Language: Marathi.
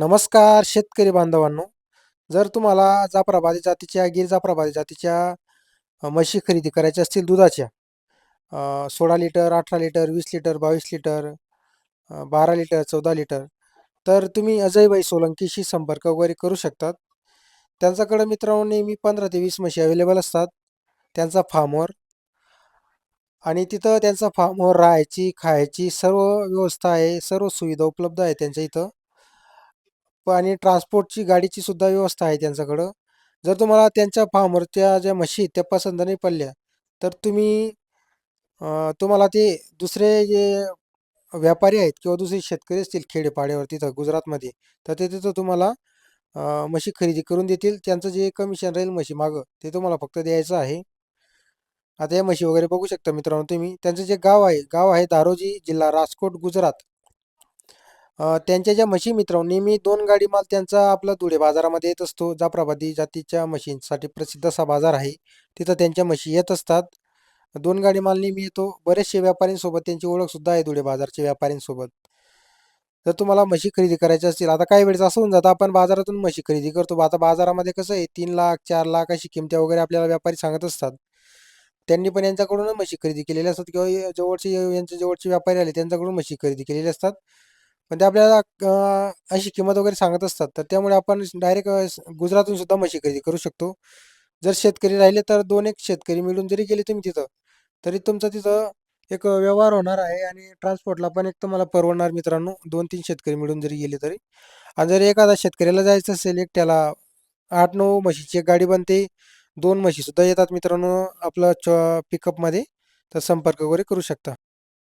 नमस्कार शेतकरी बांधवांनो. जर तुम्हाला जाफराबादी जातीच्या गीर जाफराबादी जातीच्या म्हशी खरेदी करायच्या असतील दुधाच्या सोळा लिटर अठरा लिटर वीस लिटर बावीस लिटर बारा लिटर चौदा लिटर तर तुम्ही अजयबाई सोलंकीशी संपर्क वगैरे करू शकतात. त्यांच्याकडे मित्रांनो नेहमी पंधरा ते वीस म्हशी अवेलेबल असतात. त्यांचा फार्मवर आणि तिथं त्यांचा फार्मवर राहायची खायची सर्व व्यवस्था आहे सर्व सुविधा उपलब्ध आहे त्यांच्या इथं. आणि ट्रान्सपोर्टची गाडीची सुद्धा व्यवस्था आहे त्यांच्याकडं. जर तुम्हाला त्यांच्या फार्मरच्या ज्या म्हशी आहेत त्या पसंत नाही पडल्या तर तुम्ही तुम्हाला ते दुसरे जे व्यापारी आहेत किंवा दुसरे शेतकरी असतील खेडेपाड्यावर तिथं गुजरातमध्ये तर ते तिथं तुम्हाला म्हशी खरेदी करून देतील. त्यांचं जे कमिशन राहील म्हशी मागं ते तुम्हाला फक्त द्यायचं आहे. आता या म्हशी वगैरे बघू शकता मित्रांनो तुम्ही. त्यांचं जे गाव आहे गाव आहे दारोजी जिल्हा राजकोट गुजरात. त्यांच्या ज्या म्हशी मित्रांनो नेहमी दोन गाडी माल त्यांचा आपला धुळे बाजारामध्ये येत असतो जाफराबादी जातीच्या म्हशींसाठी प्रसिद्ध असा बाजार आहे. तिथं त्यांच्या म्हशी येत असतात. दोन गाडी माल नेहमी येतो. बरेचसे व्यापाऱ्यांसोबत त्यांची ओळखसुद्धा आहे धुळे बाजारच्या व्यापाऱ्यांसोबत. जर तुम्हाला म्हशी खरेदी करायच्या असतील आता काही वेळेस असं होऊन जातं आपण बाजारातून म्हशी खरेदी करतो. आता बाजारामध्ये कसं आहे तीन लाख चार लाख अशी किमत्या वगैरे आपल्याला व्यापारी सांगत असतात. त्यांनी पण यांच्याकडूनच म्हशी खरेदी केलेली असतात किंवा जवळचे यांचे जवळचे व्यापारी आले त्यांच्याकडून म्हशी खरेदी केलेली असतात. पण ते आपल्याला अ, अशी किंमत वगैरे सांगत असतात. तर त्यामुळे आपण डायरेक्ट गुजरातून सुद्धा म्हशी खरेदी करू शकतो. जर शेतकरी राहिले तर दोन एक शेतकरी मिळून जरी गेले तुम्ही तिथं तरी तुमचा तिथं एक व्यवहार होणार आहे आणि ट्रान्सपोर्टला पण एक तुम्हाला परवडणार मित्रांनो. दोन तीन शेतकरी मिळून जरी गेले तरी. आणि जर एखादा शेतकऱ्याला जायचं असेल एकट्याला आठ नऊ म्हशीची एक गाडी बनते. दोन म्हशी सुद्धा येतात मित्रांनो आपलं च पिकअपमध्ये तर संपर्क वगैरे करू शकता.